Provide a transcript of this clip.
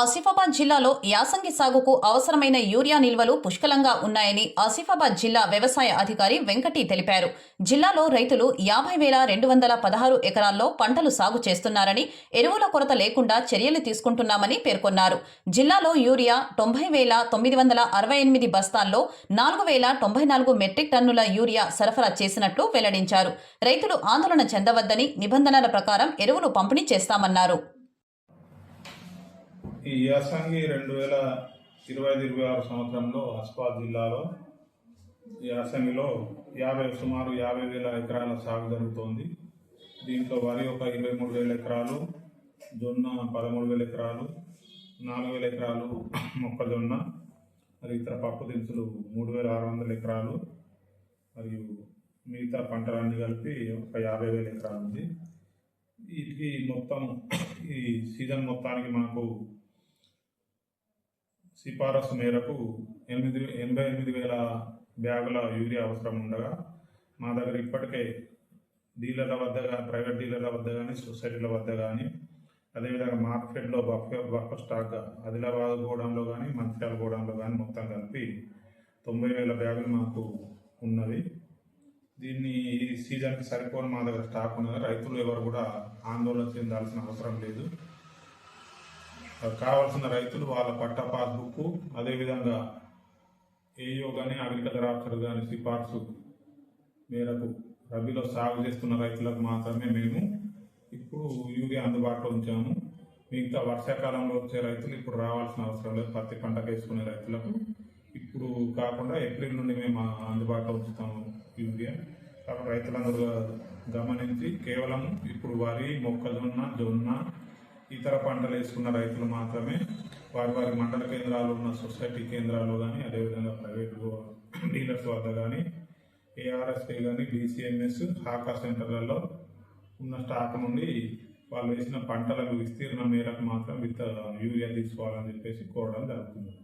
ఆసిఫాబాద్ జిల్లాలో యాసంగి సాగుకు అవసరమైన యూరియా నిల్వలు పుష్కలంగా ఉన్నాయని ఆసిఫాబాద్ జిల్లా వ్యవసాయ అధికారి వెంకటి తెలిపారు. జిల్లాలో రైతులు యాభై వేల రెండు వందల పదహారు ఎకరాల్లో పంటలు సాగు చేస్తున్నారని ఎరువుల కొరత లేకుండా చర్యలు తీసుకుంటున్నామని పేర్కొన్నారు. జిల్లాలో యూరియా తొంభై వేల తొమ్మిది వందల అరవై ఎనిమిది బస్తాల్లో నాలుగు వేల తొంభై నాలుగు మెట్రిక్ టన్నుల యూరియా సరఫరా చేసినట్లు వెల్లడించారు. రైతులు ఆందోళన చెందవద్దని నిబంధనల ప్రకారం ఎరువులు పంపిణీ చేస్తామన్నారు. ఈ యాసంగి రెండు వేల ఇరవై ఐదు ఇరవై ఆరు సంవత్సరంలో అస్పాత్ జిల్లాలో ఈ యాసంగిలో యాభై సుమారు యాభై వేల ఎకరాల సాగు జరుగుతోంది. దీంట్లో వరి ఒక ఇరవై మూడు వేల ఎకరాలు జొన్న పదమూడు వేల ఎకరాలు నాలుగు వేల ఎకరాలు మొక్కజొన్న మరి ఇతర పప్పు దినుసులు మూడు వేల ఆరు వందల ఎకరాలు మరియు మిగతా పంటలన్నీ కలిపి ఒక యాభై వేల ఎకరాలు ఉంది. వీటికి మొత్తం ఈ సీజన్ మొత్తానికి మనకు సిఫారసు మేరకు ఎనిమిది ఎనభై ఎనిమిది వేల బ్యాగుల యూరియా అవసరం ఉండగా మా దగ్గర ఇప్పటికే డీలర్ల వద్ద ప్రైవేట్ డీలర్ల వద్ద కానీ సొసైటీల వద్ద కానీ అదేవిధంగా మార్కెట్లో బఫ్ బఫ్ స్టాక్ ఆదిలాబాద్ గోడంలో కానీ మంచిర్యాల గోడంలో కానీ మొత్తం కలిపి తొంభై వేల బ్యాగులు మాకు ఉన్నవి. దీన్ని ఈ సీజన్కి సరిపోని మా దగ్గర స్టాక్ ఉన్నది. రైతులు ఎవరు కూడా ఆందోళన చెందాల్సిన అవసరం లేదు. కావాల్సిన రైతులు వాళ్ళ పట్ట పాస్బుక్ అదేవిధంగా ఏయో కానీ అగ్రికల్చర్ ఆఫీసర్ కానీ సిఫార్సు మేరకు రబీలో సాగు చేస్తున్న రైతులకు మాత్రమే మేము ఇప్పుడు యూరియా అందుబాటులో ఉంచాము. మిగతా వర్షాకాలంలో వచ్చే రైతులు ఇప్పుడు రావాల్సిన అవసరం లేదు. పత్తి పంటకు వేసుకునే రైతులకు ఇప్పుడు కాకుండా ఏప్రిల్ నుండి మేము అందుబాటులో ఉంచుతాము యూరియా. కాబట్టి రైతులందరూ గమనించి కేవలం ఇప్పుడు వరి మొక్కజొన్న జొన్న ఇతర పంటలు వేసుకున్న రైతులు మాత్రమే వారి వారి మండల కేంద్రాలు ఉన్న సొసైటీ కేంద్రాలు కానీ అదేవిధంగా ప్రైవేట్ డీలర్స్ వద్ద కానీ ఏఆర్ఎస్పీ కానీ బీసీఎంఎస్ హాకా సెంటర్లలో ఉన్న స్టాక్ నుండి వాళ్ళు వేసిన పంటలకు విస్తీర్ణం మేరకు మాత్రం విత్ యూరియా తీసుకోవాలని చెప్పేసి కోరడం జరుగుతుంది.